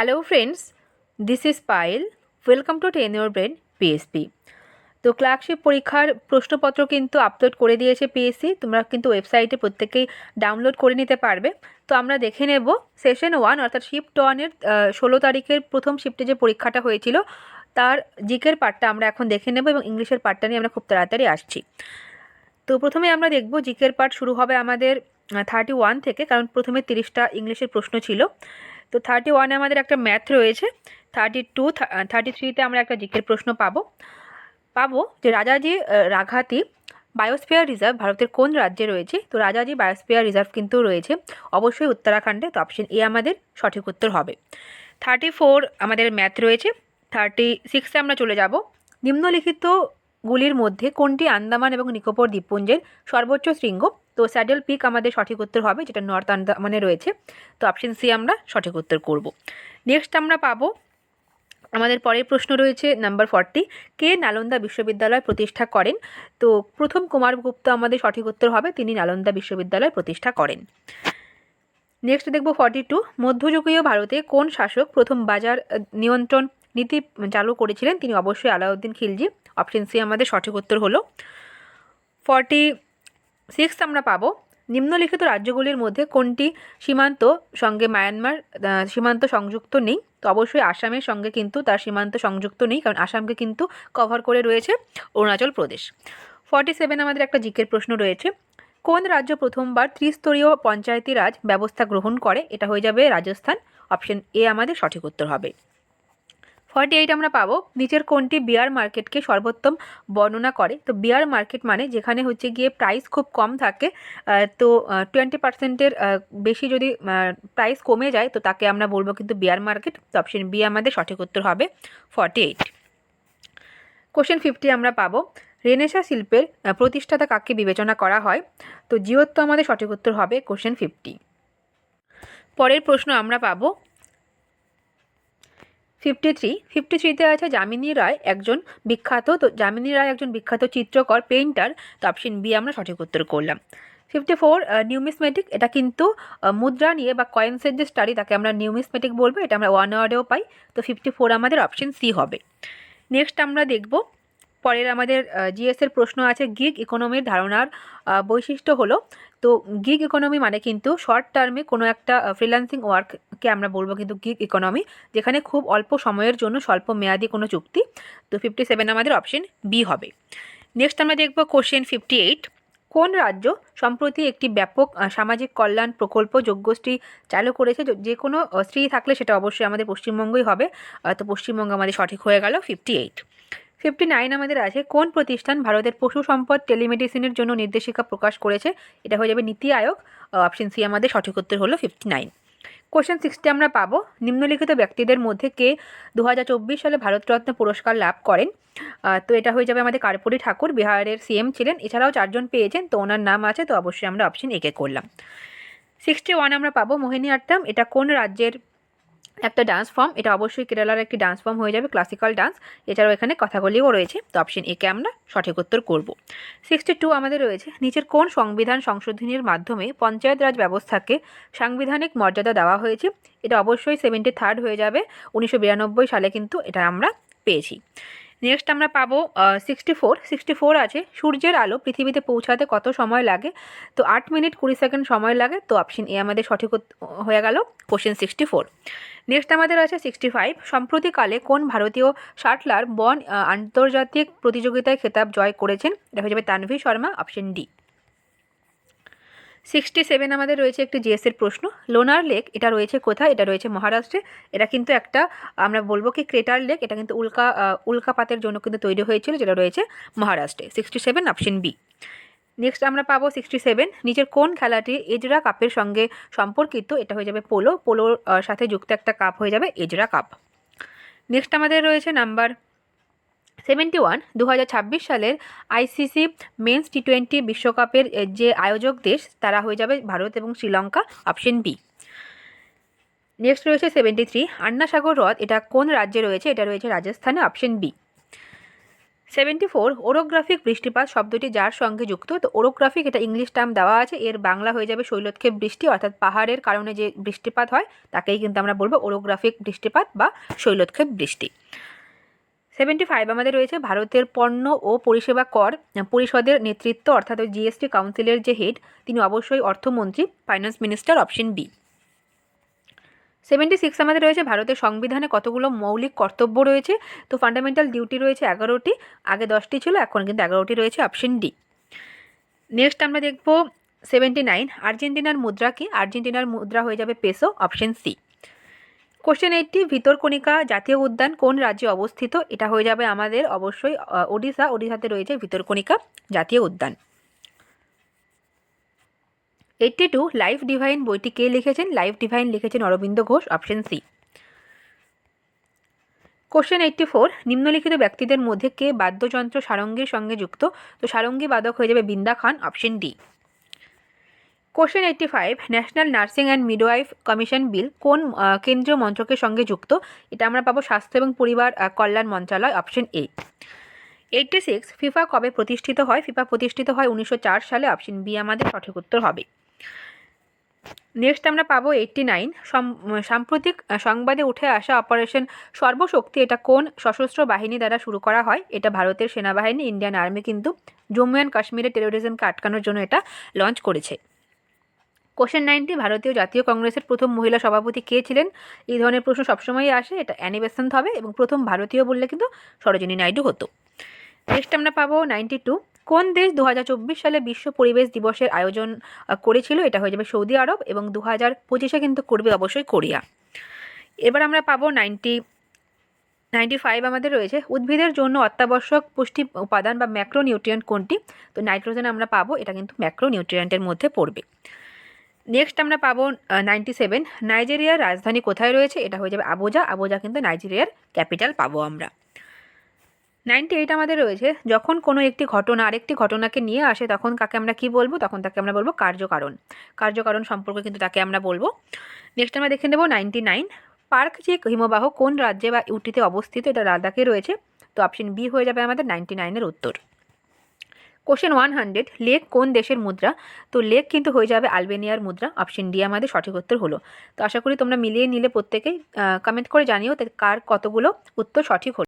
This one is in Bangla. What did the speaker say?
Hello friends this is Payal welcome to ten your brain PSP তো ক্লার্কশিপ পরীক্ষার প্রশ্নপত্র কিন্তু আপলোড করে দিয়েছে পিএসসি তোমরা কিন্তু ওয়েবসাইটে প্রত্যেকেই ডাউনলোড করে নিতে পারবে। তো আমরা দেখে নেব সেশন ওয়ান অর্থাৎ শিফট ওয়ানের ষোলো তারিখের প্রথম শিফটে যে পরীক্ষাটা হয়েছিল, তার জিকের পার্টটা আমরা এখন দেখে নেব এবং ইংলিশের পার্টটা নিয়ে আমরা খুব তাড়াতাড়ি আসছি। তো প্রথমে আমরা দেখব জিকের পার্ট শুরু হবে আমাদের থার্টি ওয়ান থেকে, কারণ প্রথমে তিরিশটা ইংলিশের প্রশ্ন ছিল। তো থার্টি ওয়ানে আমাদের একটা ম্যাথ রয়েছে। থার্টি টু থার্টি থ্রিতে আমরা একটা জিকের প্রশ্ন পাবো। পাবো যে রাজাজি রাঘাতি বায়োস্ফিয়ার রিজার্ভ ভারতের কোন রাজ্যে রয়েছে? তো রাজাজি বায়োস্ফিয়ার রিজার্ভ কিন্তু রয়েছে। অবশ্যই উত্তরাখণ্ডে। তো অপশন এ আমাদের সঠিক উত্তর হবে। থার্টি ফোর আমাদের ম্যাথ রয়েছে। থার্টি সিক্সে আমরা চলে যাব। নিম্নলিখিত গুলির মধ্যে কোনটি আন্দামান এবং নিকোবর দ্বীপপুঞ্জের সর্বোচ্চ শৃঙ্গ? তো স্যাডেল পিক আমাদের সঠিক উত্তর হবে, যেটা নর্থ আন্দামানে রয়েছে। তো অপশন সি আমরা সঠিক উত্তর করব। নেক্সট আমরা পাবো, আমাদের পরের প্রশ্ন রয়েছে নাম্বার ফর্টি কে নালন্দা বিশ্ববিদ্যালয় প্রতিষ্ঠা করেন? তো প্রথম কুমারগুপ্ত আমাদের সঠিক উত্তর হবে, তিনি নালন্দা বিশ্ববিদ্যালয় প্রতিষ্ঠা করেন। নেক্সট দেখব ফর্টি টু মধ্যযুগীয় ভারতে কোন শাসক প্রথম বাজার নিয়ন্ত্রণ নীতি চালু করেছিলেন? তিনি অবশ্যই আলাউদ্দিন খিলজি। অপশন সি আমাদের সঠিক উত্তর হলো ফর্টি সিক্স আমরা পাবো। নিম্নলিখিত রাজ্যগুলির মধ্যে কোনটি সীমান্ত সঙ্গে মায়ানমার সীমান্ত সংযুক্ত নেই? তো অবশ্যই আসামের সঙ্গে কিন্তু তার সীমান্ত সংযুক্ত নেই, কারণ আসামকে কিন্তু কভার করে রয়েছে অরুণাচল প্রদেশ। ফর্টি সেভেন আমাদের একটা জিকের প্রশ্ন রয়েছে। কোন রাজ্য প্রথমবার ত্রিস্তরীয় পঞ্চায়েতি রাজ ব্যবস্থা গ্রহণ করে? এটা হয়ে যাবে রাজস্থান। অপশন এ আমাদের সঠিক উত্তর হবে। ফর্টি এইট আমরা পাবো। নিচের কোনটি বিয়ার মার্কেটকে সর্বোত্তম বর্ণনা করে? তো বিয়ার মার্কেট মানে যেখানে হচ্ছে গিয়ে প্রাইস খুব কম থাকে তো টোয়েন্টি পার্সেন্টের বেশি যদি প্রাইস কমে যায়, তো তাকে আমরা বলব কিন্তু বিয়ার মার্কেট তো অপশন বি আমাদের সঠিক উত্তর হবে ফর্টি এইট কোশ্চেন ফিফটি আমরা পাবো। রেনেসা শিল্পের প্রতিষ্ঠাতা কাকে বিবেচনা করা হয়? তো জিওত তো আমাদের সঠিক উত্তর হবে কোশ্চেন ফিফটি পরের প্রশ্ন আমরা পাবো। ফিফটি থ্রি ফিফটি থ্রিতে আছে যামিনী রায় একজন বিখ্যাত, তো যামিনী রায় একজন বিখ্যাত চিত্রকর পেইন্টার তো অপশন বি আমরা সঠিক উত্তর করলাম। ফিফটি ফোর নিউমিসমেটিক এটা কিন্তু মুদ্রা নিয়ে বা কয়েন্সের যে স্টাডি তাকে আমরা নিউমিসমেটিক বলব, এটা আমরা ওয়ান ওয়ার্ডেও পাই, তো ফিফটি ফোর আমাদের অপশন সি হবে। নেক্সট আমরা দেখব পরের আমাদের জিএস এর প্রশ্ন আছে গিগ ইকোনমির ধারণার বৈশিষ্ট্য হলো, তো গিগ ইকোনমি মানে কিন্তু শর্ট টার্মে কোনো একটা ফ্রিল্যান্সিং ওয়ার্ককে আমরা বলব কিন্তু গিগ ইকোনমি যেখানে খুব অল্প সময়ের জন্য স্বল্প মেয়াদি কোনো চুক্তি। তো ফিফটি সেভেন আমাদের অপশন বি হবে। নেক্সট আমরা দেখব কোশ্চেন ফিফটি এইট কোন রাজ্য সম্প্রতি একটি ব্যাপক সামাজিক কল্যাণ প্রকল্প যোগ্যশ্রী চালু করেছে? যে কোনো স্ত্রী থাকলে সেটা অবশ্যই আমাদের পশ্চিমবঙ্গই হবে। তো পশ্চিমবঙ্গ আমাদের সঠিক হয়ে গেল ফিফটি এইট ফিফটি নাইন আমাদের আছে। কোন প্রতিষ্ঠান ভারতের পশু সম্পদ টেলিমেডিসিনের জন্য নির্দেশিকা প্রকাশ করেছে? এটা হয়ে যাবে নীতি আয়োগ। অপশন সি আমাদের সঠিক উত্তর হলো ফিফটি নাইন। কোশ্চেন সিক্সটি আমরা পাবো। নিম্নলিখিত ব্যক্তিদের মধ্যে কে দু হাজার চব্বিশ সালে ভারতরত্ন পুরস্কার লাভ করেন? তো এটা হয়ে যাবে আমাদের কার্পুরি ঠাকুর। বিহারের সিএম ছিলেন। এছাড়াও চারজন পেয়েছেন, তো ওনার নাম আছে, তো অবশ্যই আমরা অপশন একে করলাম। সিক্সটি ওয়ান আমরা পাবো। মোহিনী আট্টাম, এটা কোন রাজ্যের একটা ডান্স ফর্ম এটা অবশ্যই কেরালার একটি ডান্স ফর্ম হয়ে যাবে ক্লাসিক্যাল ডান্স এছাড়াও এখানে কথাগুলিও রয়েছে। তো অপশন একে আমরা সঠিক উত্তর করব। সিক্সটি টু আমাদের রয়েছে, নিচের কোন সংবিধান সংশোধনীর মাধ্যমে পঞ্চায়েত রাজ ব্যবস্থাকে সাংবিধানিক মর্যাদা দেওয়া হয়েছে? এটা অবশ্যই সেভেন্টি থার্ড হয়ে যাবে, উনিশশো বিরানব্বই সালে কিন্তু এটা আমরা পেয়েছি। নেক্সট আমরা পাবো সিক্সটি ফোর সিক্সটি ফোর আছে, সূর্যের আলো পৃথিবীতে পৌঁছাতে কত সময় লাগে? তো আট মিনিট কুড়ি সেকেন্ড সময় লাগে, তো অপশন এ আমাদের সঠিক হয়ে গেল কোশ্চেন সিক্সটি ফোর নেক্সট আমাদের আছে সিক্সটি ফাইভ সম্প্রতিকালে কোন ভারতীয় শাটলার বন আন্তর্জাতিক প্রতিযোগিতায় খেতাব জয় করেছেন? এটা হয়ে যাবে Tanvi Sharma option D sixty seven আমাদের রয়েছে একটি জিএসের প্রশ্ন। লোনার লেক এটা রয়েছে কোথায়? এটা রয়েছে মহারাষ্ট্রে। এটা কিন্তু একটা, আমরা বলব কি ক্রেটার লেক এটা কিন্তু উল্কা উল্কাপাতের জন্য কিন্তু তৈরি হয়েছিল, যেটা রয়েছে মহারাষ্ট্রে। Sixty seven option B next আমরা পাবো সিক্সটি সেভেন নিচের কোন খেলাটি এজরা কাপের সঙ্গে সম্পর্কিত? এটা হয়ে যাবে পোলো পোলোর সাথে যুক্ত একটা কাপ হয়ে যাবে এজরা কাপ নেক্সট আমাদের রয়েছে নাম্বার সেভেন্টি ওয়ান দু হাজার ছাব্বিশ সালের আইসিসি মেন্স টি টোয়েন্টি বিশ্বকাপের যে আয়োজক দেশ, তারা হয়ে যাবে ভারত এবং শ্রীলঙ্কা অপশন বি নেক্সট রয়েছে সেভেন্টি থ্রি আন্না সাগর হ্রদ, এটা কোন রাজ্যে রয়েছে? এটা রয়েছে রাজস্থানে option B seventy four orographic বৃষ্টিপাত শব্দটি যার সঙ্গে যুক্ত? তো ওরোগ্রাফিক এটা ইংলিশ টার্ম দেওয়া আছে, এর বাংলা হয়ে যাবে শৈলক্ষেপ বৃষ্টি, অর্থাৎ পাহাড়ের কারণে যে বৃষ্টিপাত হয়, তাকেই কিন্তু আমরা বলব ওরোগ্রাফিক বৃষ্টিপাত বা শৈলক্ষেপ বৃষ্টি। সেভেন্টি ফাইভ আমাদের রয়েছে ভারতের পণ্য ও পরিষেবা কর পরিষদের নেতৃত্ব, অর্থাৎ জিএসটি কাউন্সিলের যে হেড তিনি অবশ্যই অর্থমন্ত্রী finance minister option B seventy six আমাদের রয়েছে, ভারতের সংবিধানে কতগুলো মৌলিক কর্তব্য রয়েছে? তো ফান্ডামেন্টাল ডিউটি রয়েছে এগারোটি, আগে দশটি ছিল, এখন কিন্তু এগারোটি রয়েছে অপশন ডি নেক্সট আমরা দেখব সেভেন্টি নাইন আর্জেন্টিনার মুদ্রা কি? আর্জেন্টিনার মুদ্রা হয়ে যাবে peso option C question eighty Bhitarkanika জাতীয় উদ্যান কোন রাজ্যে অবস্থিত? এটা হয়ে যাবে আমাদের অবশ্যই ওডিশা, ওডিশাতে রয়েছে ভিতরকণিকা জাতীয় উদ্যান। এইটটি টু লাইফ ডিভাইন বইটি কে লিখেছেন? লাইফ ডিভাইন লিখেছেন Aurobindo Ghosh option C question eighty four নিম্নলিখিত ব্যক্তিদের মধ্যে কে বাদ্যযন্ত্র সারঙ্গীর সঙ্গে যুক্ত? তো সারঙ্গী বাদক হয়ে যাবে Binda Khan option D question eighty five national nursing and midwife commission bill কোন কেন্দ্রীয় মন্ত্রকের সঙ্গে যুক্ত? এটা আমরা পাবো স্বাস্থ্য এবং পরিবার কল্যাণ মন্ত্রণালয় option A eighty six FIFA কবে প্রতিষ্ঠিত হয়? ফিফা প্রতিষ্ঠিত হয় উনিশশো চার সালে অপশন বি আমাদের সঠিক উত্তর হবে। নেক্সট আমরা পাবো এইটটি নাইন সাম্প্রতিক সংবাদে উঠে আসা অপারেশন সর্বশক্তি, এটা কোন সশস্ত্র বাহিনী দ্বারা শুরু করা হয়? এটা ভারতের সেনাবাহিনী ইন্ডিয়ান আর্মি কিন্তু জম্মু অ্যান্ড কাশ্মীরে টেরোরিজমকে আটকানোর জন্য এটা লঞ্চ করেছে। কোশ্চেন নাইনটি ভারতীয় জাতীয় কংগ্রেসের প্রথম মহিলা সভাপতি কে ছিলেন? এই ধরনের প্রশ্ন সবসময়ই আসে, এটা অ্যানি হবে এবং প্রথম ভারতীয় বললে কিন্তু সরোজিনী নাইডু হতো। নেক্সট আমরা পাবো নাইনটি টু কোন দেশ দু হাজার চব্বিশ সালে বিশ্ব পরিবেশ দিবসের আয়োজন করেছিল? এটা হয়ে যাবে সৌদি আরব এবং দু হাজার পঁচিশে কিন্তু করবে অবশ্যই কোরিয়া। এবার আমরা পাবো নাইনটি নাইনটি ফাইভ আমাদের রয়েছে। উদ্ভিদের জন্য অত্যাবশ্যক পুষ্টি উপাদান বা ম্যাক্রো নিউট্রিয়েন্ট কোনটি? তো নাইট্রোজেন আমরা পাবো, এটা কিন্তু ম্যাক্রো নিউট্রিয়েন্টের মধ্যে পড়বে। নেক্সট আমরা পাবো নাইনটি সেভেন। নাইজেরিয়ার রাজধানী কোথায় রয়েছে? এটা হয়ে যাবে আবোজা। আবোজা কিন্তু নাইজেরিয়ার ক্যাপিটাল পাবো আমরা। নাইনটি এইট আমাদের রয়েছে। যখন কোনো একটি ঘটনা, আরেকটি ঘটনাকে নিয়ে আসে, তখন কাকে আমরা কি বলব? তখন তাকে আমরা বলব কার্যকারণ। কার্যকারণ সম্পর্কে কিন্তু তাকে আমরা বলব। নেক্সট আমরা দেখে নেব নাইনটি নাইন। পার্ক যে হিমবাহ কোন রাজ্যে বা ইউটিতে অবস্থিত, এটা লাদাখে রয়েছে। তো অপশন বি হয়ে যাবে আমাদের নাইনটি নাইনের উত্তর। কোশ্চেন ওয়ান হান্ড্রেড লেক কোন দেশের মুদ্রা? তো লেক কিন্তু হয়ে যাবে আলবেনিয়ার মুদ্রা। অপশন ডি আমাদের সঠিক উত্তর হলো। তো আশা করি তোমরা মিলিয়ে নিলে প্রত্যেকেই কমেন্ট করে জানিও কার কতগুলো উত্তর সঠিক হলো।